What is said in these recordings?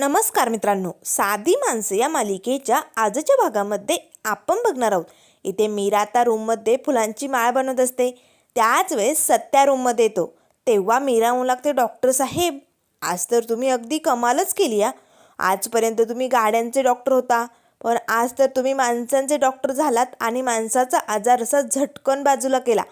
नमस्कार मित्रांनो साधी माणसं या मालिकेच्या आजच्या भागामध्ये आपण बघणार आहोत. इथे मीरा आता रूममध्ये फुलांची माळ बनवत असते. त्याच वेळेस सत्या रूममध्ये येतो. तेव्हा मीरा म्हणू लागते डॉक्टर साहेब आज तर तुम्ही अगदी कमालच केली या आजपर्यंत तुम्ही गाड्यांचे डॉक्टर होता. पण आज तर तुम्ही माणसांचे डॉक्टर झालात आणि माणसाचा आजार असा झटकन बाजूला केला.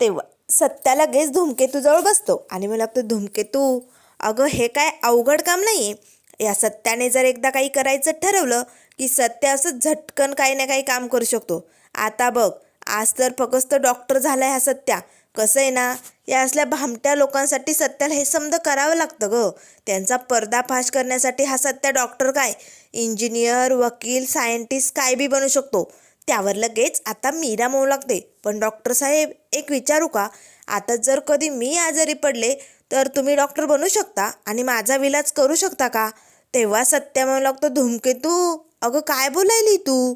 तेव्हा सत्या लगेच धूमकेतूजवळ बसतो आणि मला लागतं धूमकेतू अगं हे काय अवघड काम नाही आहे या सत्याने जर एकदा काही करायचं ठरवलं की सत्य असं झटकन काही ना काही काम करू शकतो. आता बघ आज तर फक्त डॉक्टर झाला हा सत्या. कसं आहे ना या असल्या भामट्या लोकांसाठी सत्याला हे समज करावं लागतं ग. त्यांचा पर्दाफाश करण्यासाठी हा सत्या डॉक्टर काय? इंजिनियर वकील सायंटिस्ट काय बी बनू शकतो. त्यावर लगेच आता मीरा म्हणू लागते. पण डॉक्टर साहेब एक विचारू का? आता जर कधी मी आजारी पडले तर तुम्ही डॉक्टर बनू शकता आणि माझा विलाज करू शकता का? तेव्हा सत्य म्हणू लागतो धूमकेतू अगं काय बोलायली तू?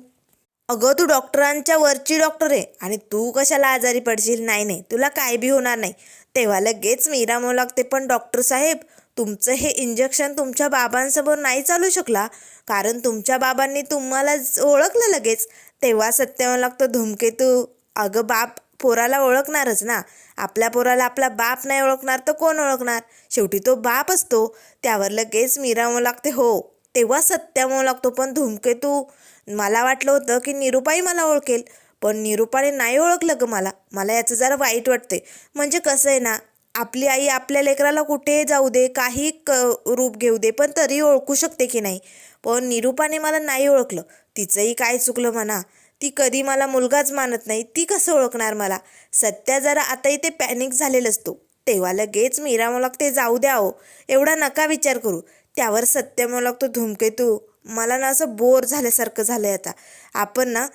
अगं तू डॉक्टरांच्या वरची डॉक्टर आहे आणि तू कशाला आजारी पडशील? नाही नाही तुला काय बी होणार नाही. तेव्हा लगेच मीरा म्हणू लागते पण डॉक्टर साहेब तुमचं हे इंजेक्शन तुमच्या बाबांसमोर नाही चालू शकला. कारण तुमच्या बाबांनी तुम्हाला ओळखलं लगेच. तेव्हा सत्य म्हणू लागतं धूमकेतू अगं बाप पोराला ओळखणारच ना. आपल्या पोराला आपला बाप नाही ओळखणार तर कोण ओळखणार? शेवटी तो बाप असतो. त्यावर लगेच मिरावं लागते. हो तेव्हा सत्या लागतो. पण धूमकेतू मला वाटलं होतं की निरुपाई मला ओळखेल. पण निरुपाने नाही ओळखलं ग मला. मला याचं जरा वाईट वाटते म्हणजे कसं आहे ना आपली आई आपल्या लेकराला कुठे जाऊ दे काही क रूप घेऊ दे पण तरी ओळखू शकते की नाही. पण निरुपाने मला नाही ओळखलं. तिचंही काय चुकलं म्हणा? ती कधी मला मुलगाच मानत नाही ती कसं ओळखणार मला? सत्या जरा आता इथे पॅनिक झालेलं असतो तेव्हा लगेच मीरा मला ते जाऊ द्या हो एवढा नका विचार करू. त्यावर सत्य मला तो धूमकेतू. मला ना असं बोर झाल्यासारखं झालंय आता. आपण ना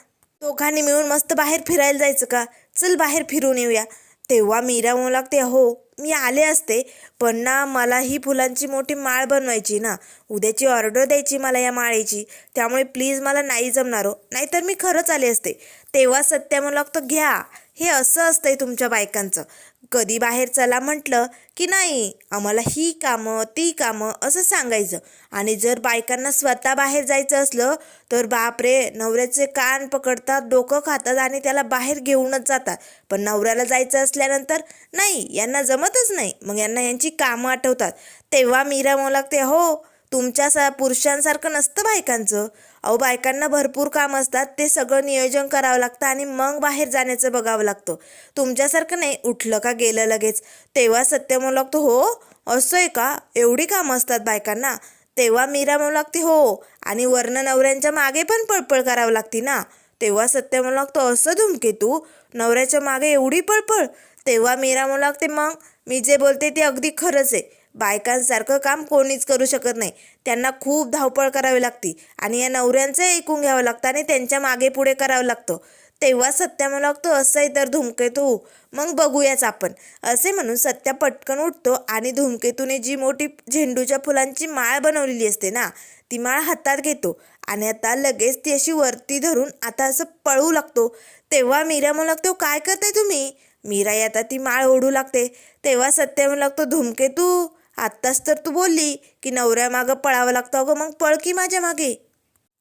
दोघांनी मिळून मस्त बाहेर फिरायला जायचं का? चल बाहेर फिरून येऊया. तेव्हा मीरा म्हणू लागते हो मी आले असते पण ना मला ही फुलांची मोठी माळ बनवायची ना. उद्याची ऑर्डर द्यायची मला या माळेची. त्यामुळे प्लीज मला नाही जमणार हो. नाहीतर मी खरंच आले असते. तेव्हा सत्या म्हणू लागतो घ्या. हे असं असतंय तुमच्या बायकांचं. कधी बाहेर चला म्हटलं की नाही आम्हाला ही कामं ती कामं असं सांगायचं. आणि जर बायकांना स्वतः बाहेर जायचं असलं तर बापरे नवऱ्याचे कान पकडतात डोकं खातात आणि त्याला बाहेर घेऊनच जातात. पण नवऱ्याला जायचं असल्यानंतर नाही यांना जमतच नाही. मग यांना यांची कामं आठवतात. तेव्हा मीरा मला लागते हो तुमच्या सा पुरुषांसारखं नसतं बायकांचं. अहो बायकांना भरपूर काम असतात ते सगळं नियोजन करावं लागतं आणि मग बाहेर जाण्याचं बघावं लागतं. तुमच्यासारखं नाही उठलं का गेलं लगेच. तेव्हा सत्य म्हणू लागतो हो असं आहे का? एवढी कामं असतात बायकांना. तेव्हा मीरा म्हणू लागते हो आणि वर्ण नवऱ्यांच्या मागे पण पळपळ करावं लागते ना. तेव्हा सत्य म्हणू लागतो असं धुमके तू? नवऱ्याच्या मागे एवढी पळपळ? तेव्हा मीरा म्हणू लागते मग मी जे बोलते ते अगदी खरंच आहे. बायकांसारखं काम कोणीच करू शकत नाही. त्यांना खूप धावपळ करावी लागती आणि या नवऱ्यांचं ऐकून घ्यावं लागतं आणि त्यांच्या मागे पुढे करावं लागतं. तेव्हा सत्या मला लागतो असंही तर धूमकेतू मग बघूयाच आपण. असे म्हणून सत्या पटकन उठतो आणि धूमकेतूने जी मोठी झेंडूच्या फुलांची माळ बनवलेली असते ना ती माळ हातात घेतो आणि आता लगेच ती अशी वरती धरून आता असं पळू लागतो. तेव्हा मीरा म्हणू लागतो काय करताय तुम्ही? मीराई आता ती माळ ओढू लागते. तेव्हा सत्य म्हणू लागतो धूमकेतू आत्ताच तर तू बोलली की नवऱ्या मागं पळावं लागतं. अगं मग पळ की माझ्या मागे.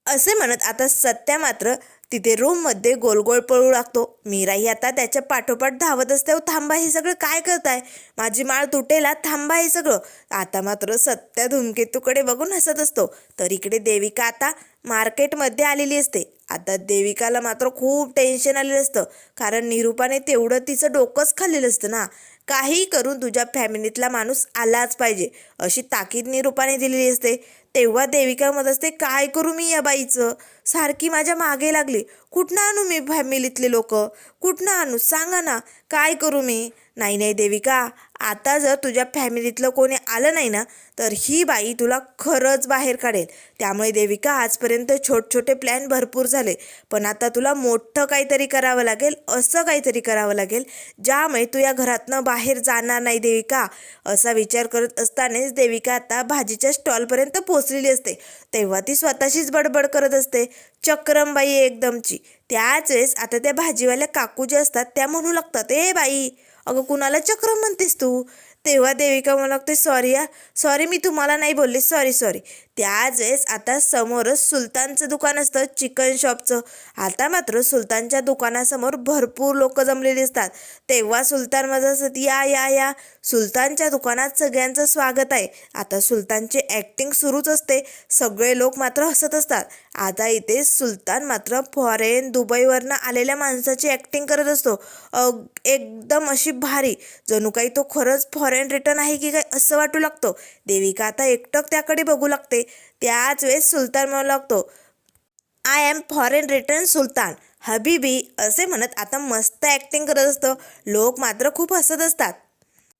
असे म्हणत आता सत्या मात्र तिथे रूममध्ये गोल गोल पळू लागतो. मीराही आता त्याच्या पाठोपाठ धावत असते "अहो, थांबा हे सगळं काय करताय? माझी माळ तुटेला थांबा हे सगळं. आता मात्र सत्या धूमकेतूकडे बघून हसत असतो. तर इकडे देविका आता मार्केटमध्ये आलेली असते. आता देविकाला मात्र खूप टेन्शन आलेलं असतं. कारण निरूपाने तेवढं तिचं डोकंच खाल्लेलं असतं ना. काही करून तुझ्या फॅमिलीतला माणूस आलाच पाहिजे. अशी ताकीद निरूपाने दिलेली असते. तेव्हा देविका मत असते काय करू मी या बाईचं? सारखी माझ्या मागे लागली. कुठनं आणू मी फॅमिलीतले लोक? कुठनं आणू? सांगा ना. काय करू मी? नाही नाही देविका. आता जर तुझ्या फॅमिलीतलं कोणी आलं नाही ना तर ही बाई तुला खरंच बाहेर काढेल. त्यामुळे देविका आजपर्यंत छोट छोटे प्लॅन भरपूर झाले. पण आता तुला मोठं काहीतरी करावं लागेल असं काहीतरी करावं लागेल ज्यामुळे तू या घरातनं बाहेर जाणार नाही देविका. असा विचार करत असतानाच देविका आता भाजीच्या स्टॉलपर्यंत पोचलेली असते. तेव्हा ती स्वतःशीच बडबड करत असते चक्रमबाई एकदमची. त्याच वेळेस आता त्या भाजीवाल्या काकू ज्या असतात त्या म्हणू लागतात ए बाई अगं कुणाला चक्रम म्हणतेस तू? तेव्हा देविका मला लागते सॉरी या. सॉरी मी तुम्हाला नाही बोलले. सॉरी सॉरी त्याच वेळेस आता समोरच सुलतानचं दुकान असतं चिकन शॉपचं. आता मात्र सुलतानच्या दुकानासमोर भरपूर लोक जमलेली असतात तेव्हा सुलतान माझं असत या या या. सुलतानच्या दुकानात सगळ्यांचं स्वागत आहे. आता सुलतानची ॲक्टिंग सुरूच असते. सगळे लोक मात्र हसत असतात. आता इथे सुलतान मात्र फॉरेन दुबईवरनं आलेल्या माणसाची ॲक्टिंग करत असतो. एकदम अशी भारी. जणू काही तो खरंच फॉरेन रिटर्न आहे की काय असं वाटू लागतो? देविका आता एकटक त्याकडे बघू लागते. त्याच वेळेस सुलतान म्हणू लागतो I am foreign return Sultan. हबीबी असे म्हणत आता मस्त ॲक्टिंग करत असतं. लोक मात्र खूप हसत असतात.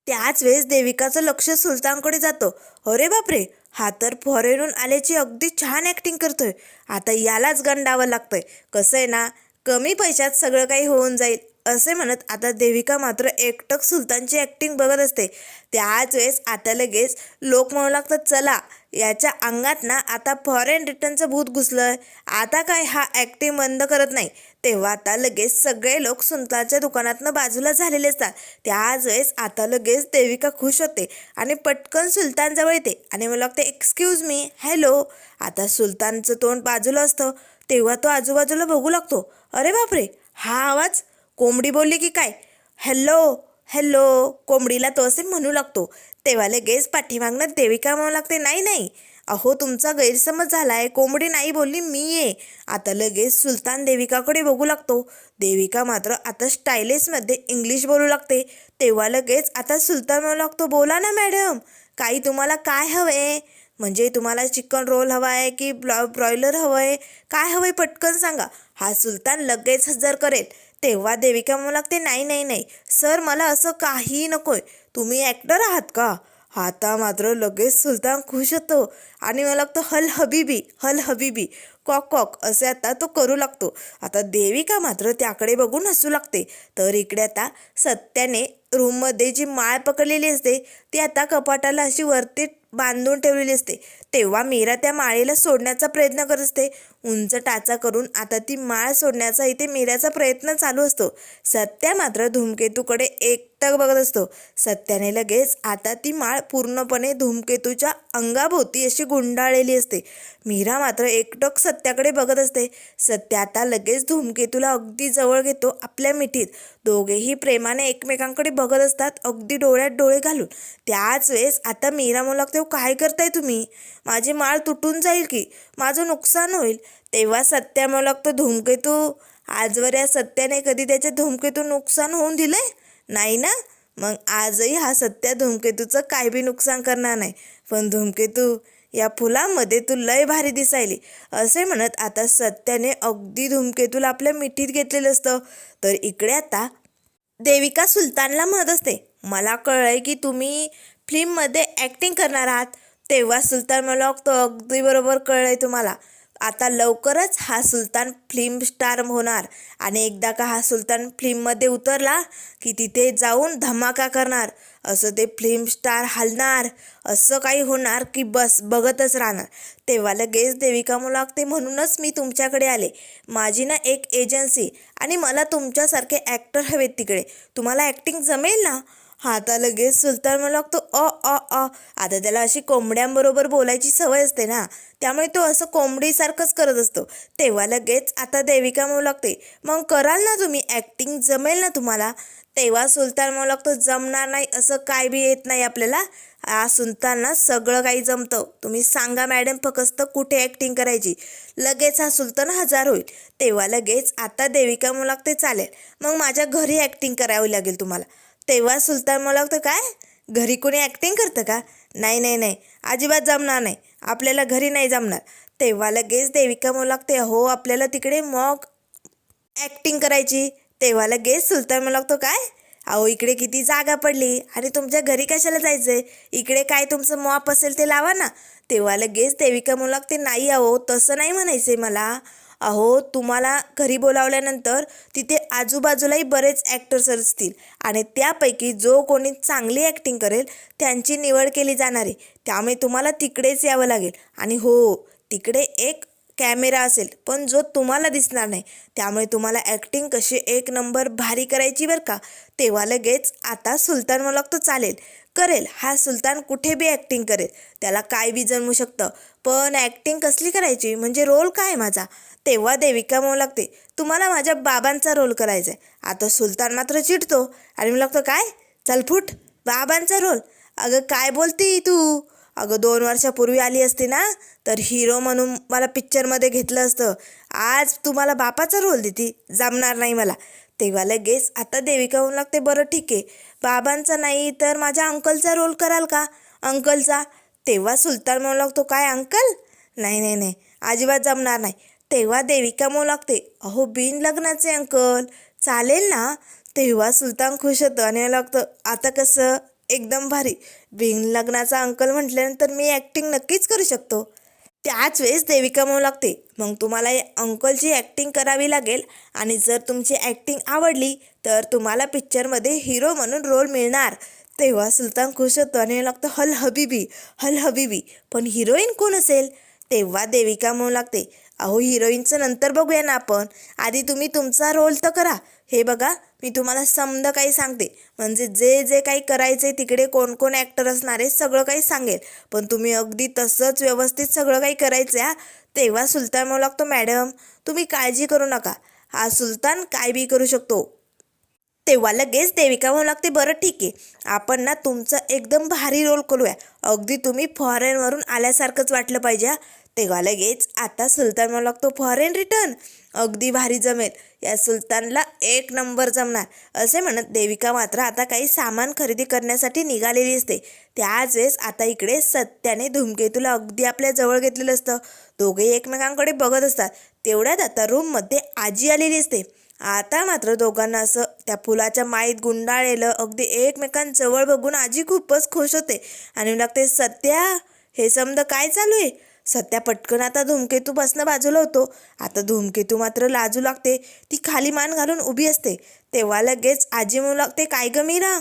त्याच वेळेस देविकाचं लक्ष सुलतानकडे जातं. अरे बापरे हा तर फॉरेनहून आल्याची अगदी छान ॲक्टिंग करतोय. आता यालाच गंडावं लागतंय. कसं आहे ना कमी पैशात सगळं काही होऊन जाईल. असे म्हणत आता देविका मात्र एकटक सुलतानची ॲक्टिंग बघत असते. त्याच वेळेस आता लगेच लोक म्हणू लागतात चला याच्या अंगात ना आता फॉरेन रिटर्नचं भूत घुसलं आता काय हा ॲक्टिंग बंद करत नाही. तेव्हा आता लगेच सगळे लोक सुलतानच्या दुकानातनं बाजूला झालेले असतात. त्याच वेळेस आता लगेच देविका खुश होते आणि पटकन सुलतानजवळ येते आणि मला लागते एक्सक्यूज मी हॅलो आता सुलतानचं तोंड बाजूला असतं. तेव्हा तो आजूबाजूला बघू लागतो. अरे बापरे हा आवाज कोंबडी बोलली की काय? हॅलो हॅलो कोंबडीला तो असे म्हणू लागतो. तेव्हा लगेच पाठीमागणं देविका म्हणू लागते. नाही नाही. अहो तुमचा गैरसमज झाला आहे कोंबडी नाही बोलली मी ये. आता लगेच सुलतान देविकाकडे बघू लागतो. देविका मात्र आता स्टायलिशमध्ये इंग्लिश बोलू लागते. तेव्हा लगेच आता सुलतान म्हणू लागतो बोला ना मॅडम. काही तुम्हाला काय हवं आहे म्हणजे तुम्हाला चिकन रोल हवा आहे की ब्लॉ ब्रॉयलर हवं आहे काय हवं आहे पटकन सांगा. हा सुलतान लगेच हजर करेल. तेव्हा देविका म्हणू लागते नाही नाही नाही सर मला असं काही नकोय. तुम्ही ॲक्टर आहात का? आता मात्र लगेच सुलतान खुश होतो आणि मला लागतो हल हबीबी हल हबीबी कॉक कॉक असे आता तो करू लागतो. आता देविका मात्र त्याकडे बघून हसू लागते. तर इकडे आता सत्याने रूममध्ये जी माळ पकडलेली असते ती आता कपाटाला अशी वरती बांधून ठेवलेली असते. तेव्हा मीरा त्या माळेला सोडण्याचा प्रयत्न करत असते. उंच टाचा करून आता ती माळ सोडण्याचा इथे मीराचा प्रयत्न चालू असतो. सत्या मात्र धूमकेतूकडे एकटक बघत असतो. सत्याने लगेच आता ती माळ पूर्णपणे धूमकेतूच्या अंगाभोवती अशी गुंडाळलेली असते. मीरा मात्र एकटक सत्याकडे बघत असते. सत्या आता लगेच धूमकेतूला अगदी जवळ घेतो आपल्या मिठीत. दोघेही प्रेमाने एकमेकांकडे बघत असतात अगदी डोळ्यात डोळे घालून. त्याच वेळेस आता मीरा म्हणू लागते काय करताय तुम्ही? माझी माळ तुटून जाईल की? माझं नुकसान होईल? तेव्हा सत्या तो धूमकेतू आजवर या सत्याने कधी त्याचे धूमकेतू नुकसान होऊन दिले? नाही ना? मग आजही हा सत्या धूमकेतूचं काय बी नुकसान करणार नाही. पण धूमकेतू या फुलामध्ये तू लय भारी दिसायली. असे म्हणत आता सत्याने अगदी धूमकेतूला आपल्या मिठीत घेतलेलं असतं. तर इकडे आता देविका सुलतानला म्हणत असते मला कळलंय की तुम्ही फिल्ममध्ये ॲक्टिंग करणार आहात. तेव्हा सुलतान मला तो अगदी बरोबर कळलंय तुम्हाला. आता लवकरच हा सुलतान फिल्म स्टार होणार. आणि एकदा का हा सुलतान फिल्ममध्ये उतरला की तिथे जाऊन धमाका करणार. असं ते फिल्म स्टार हलणार. असं काही होणार की बस बघतच राहणार. तेव्हा लगेच देविका मला लागते म्हणूनच मी तुमच्याकडे आले. माझी ना एक एजन्सी आणि मला तुमच्यासारखे ॲक्टर हवेत तिकडे. तुम्हाला ॲक्टिंग जमेल ना? हा आता लगेच सुलतान म्हणू लागतो अ अ अ. आता त्याला अशी कोंबड्यांबरोबर बोलायची सवय असते ना त्यामुळे तो असं कोंबडीसारखंच करत असतो. तेव्हा लगेच आता देविका म्हणू लागते मग कराल ना तुम्ही ॲक्टिंग जमेल ना तुम्हाला? तेव्हा सुलतान म्हणू लागतो जमणार नाही असं काय बी येत नाही आपल्याला. हा सुलतानना सगळं काही जमतं. तुम्ही सांगा मॅडम फक्त कुठे ॲक्टिंग करायची? लगेच हा सुलतान हजार होईल. तेव्हा लगेच आता देविका म्हणू लागते चालेल मग माझ्या घरी ॲक्टिंग करावी लागेल तुम्हाला. तेव्हा सुलतान मला काय? घरी कोणी ॲक्टिंग करतं का? नाही नाही नाही. अजिबात जमणार नाही. आपल्याला घरी नाही जमणार. तेव्हा लगेच देविका मला लागते हो आपल्याला तिकडे मॉक ॲक्टिंग करायची. तेव्हा लगेच सुलतान मला लागतो काय? अहो इकडे किती जागा पडली. आणि तुमच्या घरी कशाला जायचं आहे इकडे काय तुमचं मॉप असेल ते लावा ना. तेव्हा लगेच देविका म्हणू लागते नाही अहो तसं नाही म्हणायचं आहे मला. अहो तुम्हाला घरी बोलावल्यानंतर तिथे आजूबाजूलाही बरेच ॲक्टर्स असतील. आणि त्यापैकी जो कोणी चांगली ॲक्टिंग करेल त्यांची निवड केली जाणार आहे. त्यामुळे तुम्हाला तिकडेच यावं लागेल. आणि हो तिकडे एक कॅमेरा असेल पण जो तुम्हाला दिसणार नाही. त्यामुळे तुम्हाला ॲक्टिंग कशी एक नंबर भारी करायची बरं का? तेव्हा लगेच आता सुलतान मला तर चालेल. करेल. हा सुलतान कुठे बी ॲक्टिंग करेल. त्याला काय बी जन्मू शकतं. पण ॲक्टिंग कसली करायची? म्हणजे रोल काय माझा? तेव्हा देविका म्हणू लागते तुम्हाला माझ्या बाबांचा रोल करायचा आहे आता सुलतान मात्र चिडतो. आणि मी लागतो काय? चल फुट. बाबांचा रोल अगं काय बोलती तू? अगं दोन वर्षापूर्वी आली असती ना तर हिरो म्हणून मला पिक्चरमध्ये घेतलं असतं. आज तुम्हाला बापाचा रोल देती. जमणार नाही मला. तेव्हा लगेच आता देविका होऊन लागते बरं ठीक आहे. बाबांचा नाही तर माझ्या अंकलचा रोल कराल का? अंकलचा? तेव्हा सुलतान म्हणू लागतो काय अंकल? नाही नाही नाही. अजिबात जमणार नाही. तेव्हा देविका म्हणू लागते अहो बिन लग्नाचे अंकल. चालेल ना? तेव्हा सुलतान खुश होतं आणि लागतं आता कसं? एकदम भारी. बिन लग्नाचा अंकल म्हटल्यानंतर मी ॲक्टिंग नक्कीच करू शकतो. त्याच वेळेस देविका म्हणू लागते मग तुम्हाला या अंकलची ॲक्टिंग करावी लागेल आणि जर तुमची ॲक्टिंग आवडली तर तुम्हाला पिक्चरमध्ये हिरो म्हणून रोल मिळणार. तेव्हा सुलतान खुश होतो आणि लागतं हल हबीबी हल हबीबी पण हिरोईन कोण असेल? तेव्हा देविका म्हणू लागते अहो हिरोईनचं नंतर बघूया ना आपण. आधी तुम्ही तुमचा रोल तर करा हे बघा मी तुम्हाला समद काही सांगते. म्हणजे जे जे काही करायचे तिकडे कोण कोण ॲक्टर असणार आहे सगळं काही सांगेल. पण तुम्ही अगदी तसंच व्यवस्थित सगळं काही करायचं आहे तेव्हा सुलतान म्हणू लागतो मॅडम तुम्ही काळजी करू नका. हा सुलतान काय बी करू शकतो. तेव्हा लगेच देविका म्हणू लागते बरं ठीक आहे. आपण ना तुमचं एकदम भारी रोल करूया. अगदी तुम्ही फॉरेनवरून आल्यासारखंच वाटलं पाहिजे तेव्हा लगेच आता सुलतान म्हणू लागतो फॉरेन रिटर्न अगदी भारी जमेल. या सुलतानला एक नंबर जमणार. असे म्हणत देविका मात्र आता काही सामान खरेदी करण्यासाठी निघालेली असते. त्याच वेळेस आता इकडे सत्याने धूमकेतूला अगदी आपल्या जवळ घेतलेलं असतं. दोघे एकमेकांकडे बघत असतात. तेवढ्यात आता रूममध्ये आजी आलेली असते. आता मात्र दोघांना असं त्या फुलाच्या माईत गुंडाळलेलं अगदी एकमेकांजवळ बघून आजी खूपच खुश होते. आणि लागते सत्या हे समज काय चालू आहे? सध्या पटकन आता धूमकेतूपासनं बाजूला होतो. आता धूमकेतू मात्र लाजू लागते. ती खाली मान घालून उभी असते. तेव्हा लगेच आजी म्हणू लागते काय ग मीरा?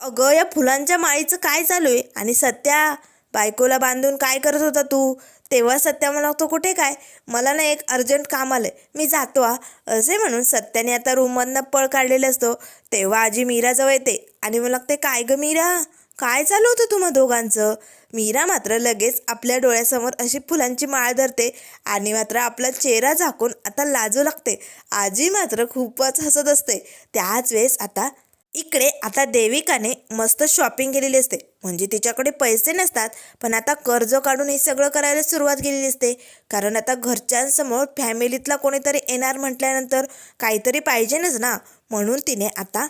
अगं या फुलांच्या माळीचं काय चालू आहे? आणि सत्या बायकोला बांधून काय करत होता तू? तेव्हा सत्या म्हणू लागतो कुठे काय? मला ना एक अर्जंट काम आलं मी जातो आ असे म्हणून सत्याने आता रूममधनं पळ काढलेलं असतो. तेव्हा आजी मीराजवळ येते आणि म्हणू लागते काय ग मीरा? काय चालू होतं तुम्हा दोघांचं? मीरा मात्र लगेच आपल्या डोळ्यासमोर अशी फुलांची माळ धरते आणि मात्र आपला चेहरा झाकून आता लाजू लागते. आजी मात्र खूपच हसत असते. त्याच वेळेस आता इकडे आता देविकाने मस्त शॉपिंग केलेली असते. म्हणजे तिच्याकडे पैसे नसतात पण आता कर्ज काढून हे सगळं करायला सुरुवात केलेली असते. कारण आता घरच्यांसमोर फॅमिलीतला कोणीतरी येणार म्हटल्यानंतर काहीतरी पाहिजेनच ना. म्हणून तिने आता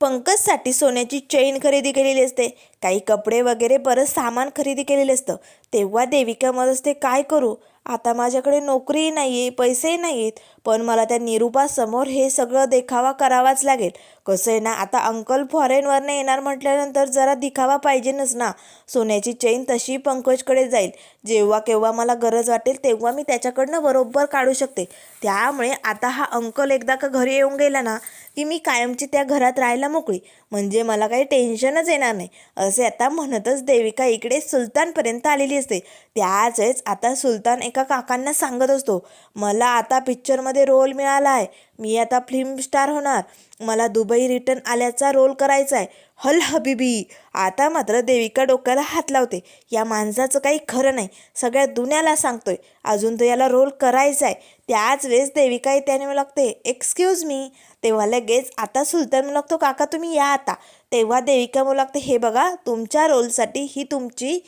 पंकजसाठी सोन्याची चेन खरेदी केलेली असते. काही कपडे वगैरे बरंच सामान खरेदी केलेलं असतं. तेव्हा देविका मत असते काय करू? आता माझ्याकडे नोकरीही नाही आहे पैसेही नाही आहेत पण मला त्या निरूपासमोर हे सगळं देखावा करावाच लागेल. कसं आहे ना आता अंकल फॉरेनवरनं येणार म्हटल्यानंतर जरा दिखावा पाहिजेनच ना. सोन्याची चेन तशी पंकजकडे जाईल. जेव्हा केव्हा मला गरज वाटेल तेव्हा मी त्याच्याकडनं बरोबर काढू शकते. त्यामुळे आता हा अंकल एकदा का घरी येऊन गेला ना की मी कायमची त्या घरात राहायला मोकळी. म्हणजे मला काही टेन्शनच येणार नाही. असे आता म्हणतच देविका इकडे सुलतानपर्यंत आलेली असते. त्याच वेळेस आता सुलतान एका काकांना सांगत असतो. मला आता पिक्चरमध्ये रोल मिळाला आहे मी आता फिल्म स्टार होणार. मला दुबई रिटर्न आल्याचा रोल करायचा आहे हल हबीबी. आता मात्र देविका डोक्याला हात लावते. या माणसाचं काही खरं नाही. सगळ्या दुनियाला सांगतोय. अजून तर याला रोल करायचा आहे त्याच वेळेस देविका त्याने मला लागते एक्सक्यूज मी तेव्हा लगेच आता सुलतान म्हणू लागतो काका तुम्ही या आता. तेव्हा देविका म्हणू लागते हे बघा तुमच्या रोलसाठी ही तुमची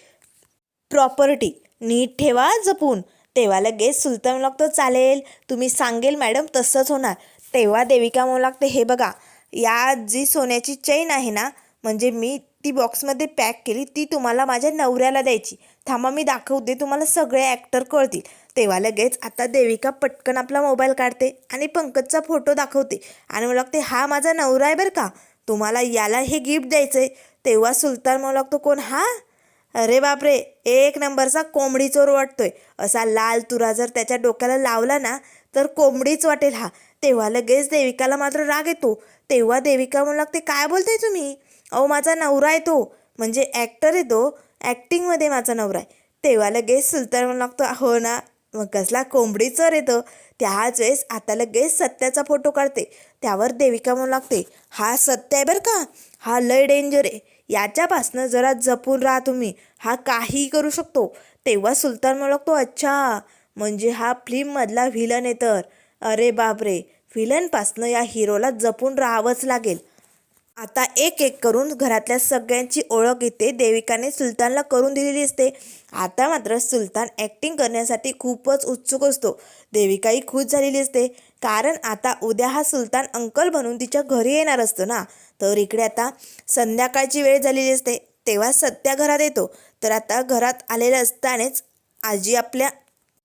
प्रॉपर्टी नीट ठेवा जपून. तेव्हा लगेच सुलतान म्हणू लागतो चालेल. तुम्ही सांगेल मॅडम तसंच होणार. तेव्हा देविका म्हणू लागते. हे बघा या जी सोन्याची चैन आहे ना म्हणजे मी ती बॉक्समध्ये पॅक केली ती तुम्हाला माझ्या नवऱ्याला द्यायची. थांबा मी दाखवते तुम्हाला सगळे ॲक्टर कळतील. तेव्हा लगेच आता देविका पटकन आपला मोबाईल काढते आणि पंकजचा फोटो दाखवते. आणि मला लागते हा माझा नवरा आहे बरं का. तुम्हाला याला हे गिफ्ट द्यायचं आहे तेव्हा सुलतान मला लागतो कोण? हा? अरे बापरे एक नंबरचा कोंबडी चोर वाटतोय. असा लाल तुरा जर त्याच्या डोक्याला लावला ना तर कोंबडीच वाटेल हा. तेव्हा लगेच देविकाला मात्र राग येतो. तेव्हा देविका म्हणू लागते काय बोलताय तुम्ही? अहो माझा नवरा येतो म्हणजे ॲक्टर येतो ॲक्टिंगमध्ये माझा नवरा आहे. तेव्हा लगेच सुलतान म्हणू लागतो हो ना मग कसला कोंबडी चोर येतो त्याच वेळेस आता लगेच सत्याचा फोटो काढते. त्यावर देविका म्हणू लागते हा सत्य आहे बरं का? हा लय डेंजर आहे. याच्यापासनं जरा जपून राहा तुम्ही. हा काहीही करू शकतो. तेव्हा सुलतान म्हणतो अच्छा म्हणजे हा फिल्ममधला व्हिलन आहे तर. अरे बापरे व्हिलनपासनं या हिरोला जपून राहावंच लागेल. आता एक एक करून घरातल्या सगळ्यांची ओळख इथे देविकाने सुलतानला करून दिलेली असते. आता मात्र सुलतान ॲक्टिंग करण्यासाठी खूपच उत्सुक असतो. देविकाही खुश झालेली असते. कारण आता उद्या हा सुलतान अंकल बनून तिच्या घरी येणार असतो ना. तर इकडे आता संध्याकाळची वेळ झालेली असते. तेव्हा सत्या घरात येतो. तर आता घरात आलेलं असतानाच आजी आपल्या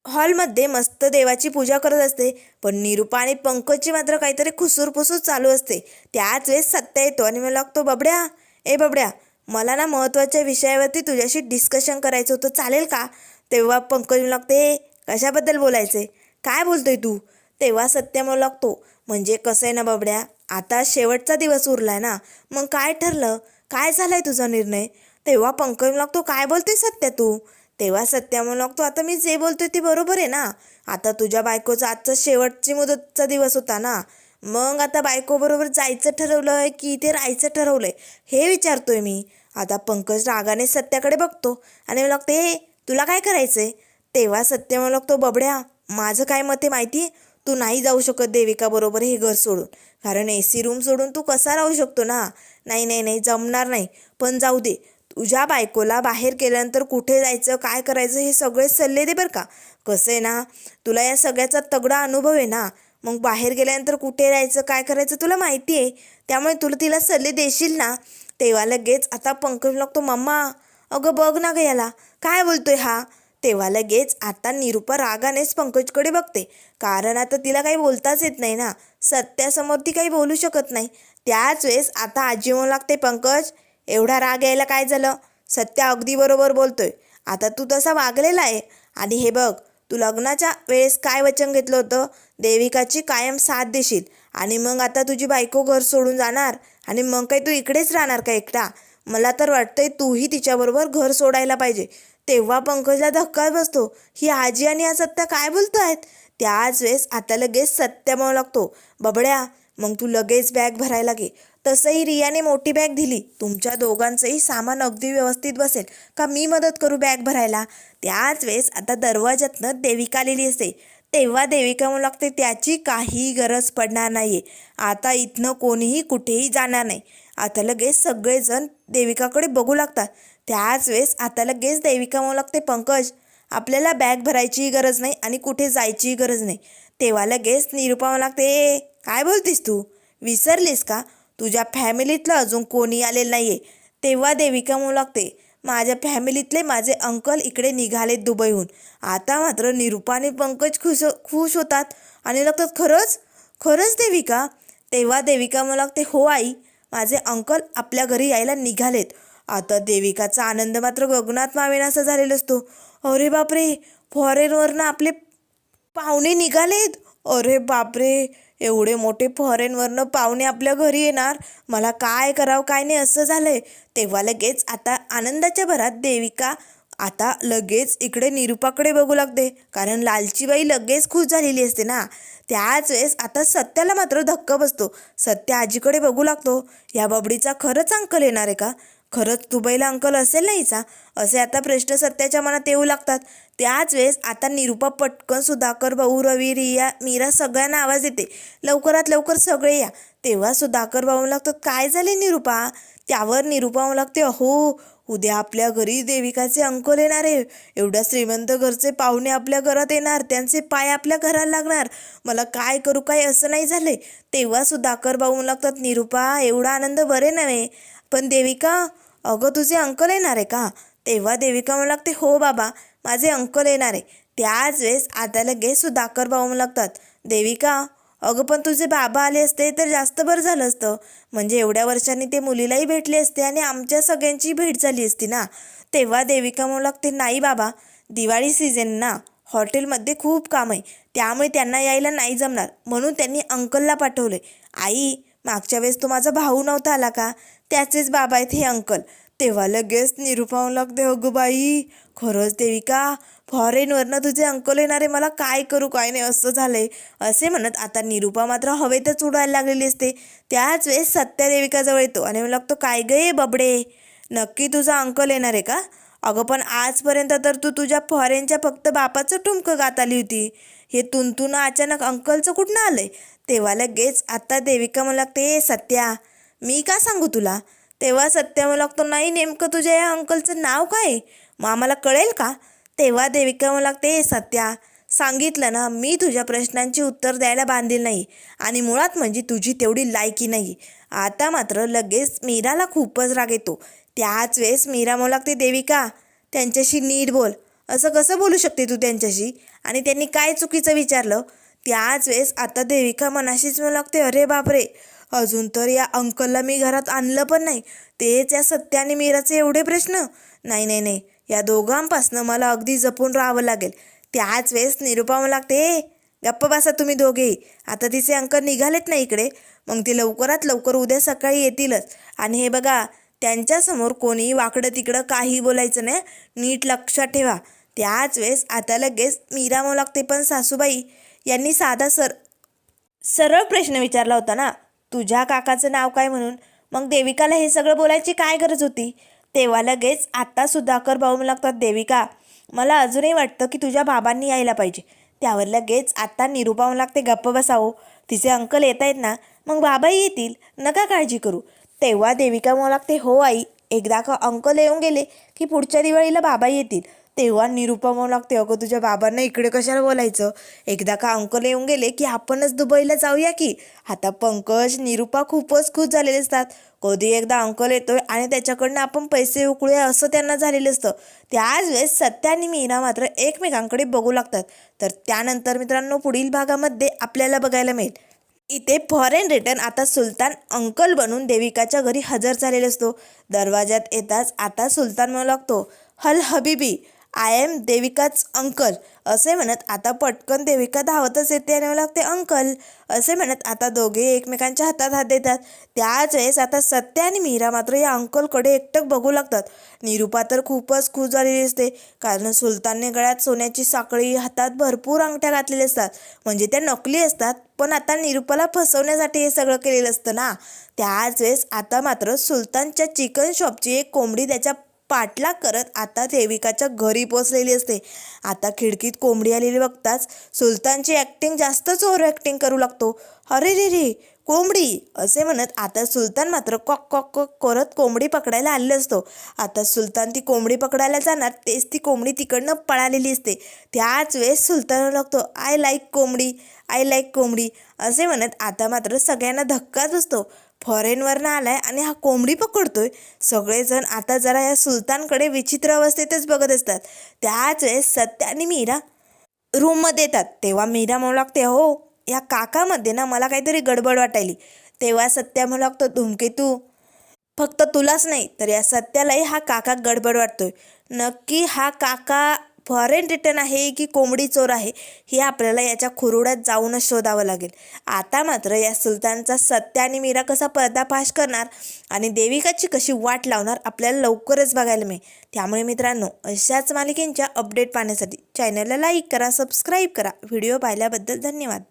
हॉलमध्ये मस्त देवाची पूजा करत असते. पण निरूपा आणि पंकजची मात्र काहीतरी खुसूरपुसूर चालू असते. त्याच वेळेस सत्या येतो आणि मला लागतो बबड्या ए बबड्या मला ना महत्त्वाच्या विषयावरती तुझ्याशी डिस्कशन करायचं होतं. चालेल का? तेव्हा पंकज लागते कशाबद्दल बोलायचे काय बोलतोय तू? तेव्हा सत्य मला लागतो म्हणजे कसं आहे ना बबड्या? आता शेवटचा दिवस उरलाय ना. मग काय ठरलं? काय झालंय तुझा निर्णय? तेव्हा पंकज लागतो काय बोलतोय सत्या तू? तेव्हा सत्या म्हणू लागतो आता मी जे बोलतोय ते बरोबर आहे ना? आता तुझ्या बायकोचा आजचा शेवटची मुदतचा दिवस होता ना? मग आता बायकोबरोबर जायचं ठरवलंय की इथे राहायचं ठरवलंय? हे विचारतोय मी. आता पंकज रागाने सत्याकडे बघतो आणि मला लागते हे तुला काय करायचंय? तेव्हा सत्य म्हणू लागतो बबड्या माझं काय मत आहे माहिती? तू नाही जाऊ शकत देविका बरोबर हे घर सोडून. कारण ए सी रूम सोडून तू कसा राहू शकतो ना? नाही नाही नाही जमणार नाही. पण जाऊ दे. तुझ्या बायकोला बाहेर केल्यानंतर कुठे जायचं काय करायचं हे सगळे सल्ले दे बरं का. कसं आहे ना? तुला या सगळ्याचा तगडा अनुभव आहे ना? मग बाहेर गेल्यानंतर कुठे राहायचं काय करायचं तुला माहिती आहे. त्यामुळे तुला तिला सल्ले देशील ना? तेव्हा लगेच आता पंकज लागतो मम्मा अगं बघ ना ग याला. काय बोलतोय हा? तेव्हा लगेच आता निरूपा रागानेच पंकजकडे बघते. कारण आता तिला काही बोलताच येत नाही ना. सत्यासमोर ती काही बोलू शकत नाही. त्याच वेळेस आता आजी म्हणू लागते पंकज एवढा राग यायला काय झालं? सत्या अगदी बरोबर बोलतोय. आता तू तसा वागलेला आहे. आणि हे बघ तू लग्नाच्या वेळेस काय वचन घेतलं होतं? देविकाची कायम साथ देशील. आणि मग आता तुझी बायको घर सोडून जाणार. आणि मग काही तू इकडेच राहणार का एकटा? मला तर वाटतंय तूही तिच्याबरोबर घर सोडायला पाहिजे. तेव्हा पंकजला धक्का बसतो. ही आजी आणि हा सत्या काय बोलतो आहेत त्याच वेळेस आता लगेच सत्या म्हणू लागतो. बबड्या मग तू लगेच बॅग भरायला घे. तसंही रियाने मोठी बॅग दिली. तुमच्या दोघांचंही सामान अगदी व्यवस्थित बसेल. का मी मदत करू बॅग भरायला? त्याच वेळेस आता दरवाज्यातनं देविका आलेली असते. तेव्हा देविका म्हणू लागते त्याची काही गरज पडणार नाही आता इथनं कोणीही कुठेही जाणार नाही. आता लगेच सगळेजण देविकाकडे बघू लागतात. त्याच वेळेस आता लगेच देविका म्हणू लागते पंकज आपल्याला बॅग भरायचीही गरज नाही आणि कुठे जायचीही गरज नाही. तेव्हा लगेच निरुपा म्हणू लागते "ए, काय बोलतीस तू? विसरलीस का? तुझ्या फॅमिलीतलं अजून कोणी आलेलं नाही आहे तेव्हा देविका म्हणू लागते माझ्या फॅमिलीतले माझे अंकल इकडे निघालेत दुबईहून. आता मात्र निरुपाने आणि पंकज खुश खुश होतात आणि लागतात खरंच? खरंच देविका? तेव्हा देविका म्हणू लागते हो आई. माझे अंकल आपल्या घरी यायला निघालेत. आता देविकाचा आनंद मात्र गगनात मावेनासा झालेला असतो. अरे बापरे फॉरेनवरनं आपले पाहुणे निघालेत? अरे बापरे एवढे मोठे फॉरेनवरनं पाहुणे आपल्या घरी येणार? मला काय करावं काय नाही असं झालंय. तेव्हा लगेच आता आनंदाच्या भरात देविका आता लगेच इकडे निरुपाकडे बघू लागते. कारण लालचीबाई लगेच खुश झालेली असते ना. त्याच वेळेस आता सत्याला मात्र धक्का बसतो. सत्य आजीकडे बघू लागतो. या बबडीचा खरंच अंकल येणार आहे का? खरंच दुबईला अंकल असेल ना हिचा? असे आता प्रश्न सत्याच्या मनात येऊ लागतात. त्याच वेळेस आता निरुपा पटकन सुधाकर भाऊ रवी रिया मीरा सगळ्यांना आवाज येते लवकरात लवकर सगळे या. तेव्हा सुधाकर भाऊ लागतात काय झाले निरुपा? त्यावर निरुपा होऊ लागते अहो उद्या आपल्या घरी देविकाचे अंकल येणार आहे. एवढ्या श्रीमंत घरचे पाहुणे आपल्या घरात येणार त्यांचे पाय आपल्या घराला लागणार. मला काय करू काय असं नाही झाले तेव्हा सुधाकर भाऊ लागतात निरुपा एवढा आनंद बरे नव्हे. पण देविका अगं तुझे अंकल येणार आहे का? तेव्हा देविका म्हणू लागते हो बाबा माझे अंकल येणार आहे. त्याच वेळेस आता लगेच सुधाकर भाऊ म्हणू लागतात देविका अगं पण तुझे बाबा आले असते तर जास्त बरं झालं असतं. म्हणजे एवढ्या वर्षांनी ते मुलीलाही भेटले असते आणि आमच्या सगळ्यांची भेट झाली असती ना. तेव्हा देविका म्हणू लागते नाही बाबा दिवाळी सीझन ना हॉटेलमध्ये खूप काम आहे. त्यामुळे त्यांना यायला नाही जमणार. म्हणून त्यांनी अंकलला पाठवले आई मागच्या वेळेस तो माझा भाऊ नव्हता आला का? त्याचेच बाबा आहेत हे अंकल. तेव्हा लगेच निरुपावून लागते अगं बाई खरंच देविका फॉरेनवरनं तुझे अंकल येणारे मला काय करू काय नाही असं झालंय. असे म्हणत आता निरुपा मात्र हवेतच उडायला लागलेली असते. त्याच वेळेस सत्या देविकाजवळ येतो आणि मला लागतो काय गे बबडे नक्की तुझा अंकल येणार आहे का? अगं पण आजपर्यंत तर तू तुझ्या फॉरेनच्या फक्त बापाचं टुमकं गात आली होती. हे तुंतून अचानक अंकलचं कुठनं आलंय? तेव्हा लगेच आता देविका मला लागते सत्या मी का सांगू तुला? तेव्हा सत्या मला लागतो नाही नेमकं तुझ्या या अंकलचं नाव काय मग आम्हाला कळेल का? तेव्हा देविका मला लागते सत्या सांगितलं ना मी तुझ्या प्रश्नांची उत्तर द्यायला बांधील नाही आणि मुळात म्हणजे तुझी तेवढी लायकी नाही. आता मात्र लगेच मीराला खूपच राग येतो. त्याच वेळेस मीरा म्हणू लागते देविका त्यांच्याशी नीट बोल. असं कसं बोलू शकते तू त्यांच्याशी? आणि त्यांनी काय चुकीचं विचारलं? त्याच वेळेस आता देविका मनाशीच म्हणू लागते अरे बापरे अजून तर या अंकलला मी घरात आणलं पण नाही. तेच या सत्या आणि मीराचे एवढे प्रश्न. नाही नाही नाही. या दोघांपासनं मला अगदी जपून राहावं लागेल. त्याच वेळेस निरुपा लागते गप्प बसा तुम्ही दोघेही आता तिचे अंक निघालेत ना इकडे. मग ती लवकरात लवकर उद्या सकाळी येतीलच. आणि हे बघा त्यांच्यासमोर कोणी वाकडं तिकडं काही बोलायचं नाही. नीट लक्षात ठेवा. त्याच वेळेस आता लगेच मीरा मोलागते लागते पण सासूबाई. यांनी साधा सर सरळ प्रश्न विचारला होता ना. तुझ्या काकाचं नाव काय म्हणून? मग देविकाला हे सगळं बोलायची काय गरज होती? तेव्हा लगेच आत्ता सुधाकर भाऊ लागतात देविका मला अजूनही वाटतं की तुझ्या बाबांनी यायला पाहिजे. त्यावर लगेच आत्ता निरुपा लागते गप्प बसावो. तिचे अंकल येत आहेत ना मग बाबाही येतील. नका काळजी करू. तेव्हा देविका म्हणू लागते हो आई एकदा का अंकल येऊन गेले की पुढच्या दिवाळीला बाबा येतील. तेव्हा निरुपा म्हणू लागते अगं तुझ्या बाबांना इकडे कशाला बोलायचं? एकदा का अंकल येऊन गेले की आपणच दुबईला जाऊया की? आता पंकज निरुपा खूपच खुश झालेले असतात. कधी एकदा अंकल येतोय आणि त्याच्याकडनं आपण पैसे उकळूया असं त्यांना झालेलं असतं. त्याच वेळेस सत्य आणि मीना मात्र एकमेकांकडे बघू लागतात. तर त्यानंतर मित्रांनो पुढील भागामध्ये आपल्याला बघायला मिळेल. इथे फॉरेन रिटर्न आता सुलतान अंकल बनून देविकाच्या घरी हजर झालेला असतो. दरवाजात येताच आता सुलतान म्हणू लागतो हल हबीबी आय एम देविकाच अंकल असे म्हणत आता पटकन देविका धावतच येते आणि मला लागते अंकल असे म्हणत आता दोघे एकमेकांच्या हातात हात देतात. त्याच वेळेस आता सत्य आणि मीरा मात्र या अंकलकडे एकटक बघू लागतात. निरुपा तर खूपच खुश झालेली असते कारण सुलतानने गळ्यात सोन्याची साखळी हातात भरपूर अंगठ्या घातलेल्या असतात. म्हणजे त्या नकली असतात पण आता निरुपाला फसवण्यासाठी हे सगळं केलेलं असतं ना. त्याच वेळेस आता मात्र सुलतानच्या चिकन शॉपची एक कोंबडी त्याच्या पाठलाग करत आता देविकाच्या घरी पोचलेली असते. आता खिडकीत कोंबडी आलेली बघताच सुलतानची ॲक्टिंग जास्तच ओव्हर ॲक्टिंग करू लागतो. अरे रे रे कोंबडी असे म्हणत आता सुलतान मात्र कॉक कॉक कॉक करत कोंबडी पकडायला आलेला असतो. आता सुलतान ती कोंबडी पकडायला जाणार तेच ती कोंबडी तिकडनं पळालेली असते. त्याच वेळेस सुलतान लागतो आय लाईक कोंबडी आय लाईक कोंबडी असे म्हणत आता मात्र सगळ्यांना धक्काच असतो फॉरेनवरनं आलाय आणि हा कोंबडी पकडतोय. सगळेजण आता जरा या सुलतानकडे विचित्र अवस्थेतच बघत असतात. त्याच वेळेस सत्य आणि मीरा रूममध्ये येतात. तेव्हा मीरा म्हणू लागते हो या काकामध्ये ना मला काहीतरी गडबड वाटायली. तेव्हा सत्या म्हणू लागतो धूमकेतू फक्त तुलाच नाही तर या सत्यालाही हा काका गडबड वाटतोय. नक्की हा काका फॉरेन रिटर्न आहे की कोंबडी चोर आहे हे आपल्याला याच्या खुरुड्यात जाऊनच शोधावं लागेल. आता मात्र या सुलतानचा सत्य आणि मीरा कसा पर्दाफाश करणार आणि देविकाची कशी वाट लावणार आपल्याला लवकरच बघायला मिळेल. त्यामुळे मित्रांनो अशाच मालिकेंच्या अपडेट पाहण्यासाठी चॅनलला लाईक करा सबस्क्राईब करा. व्हिडिओ पाहिल्याबद्दल धन्यवाद.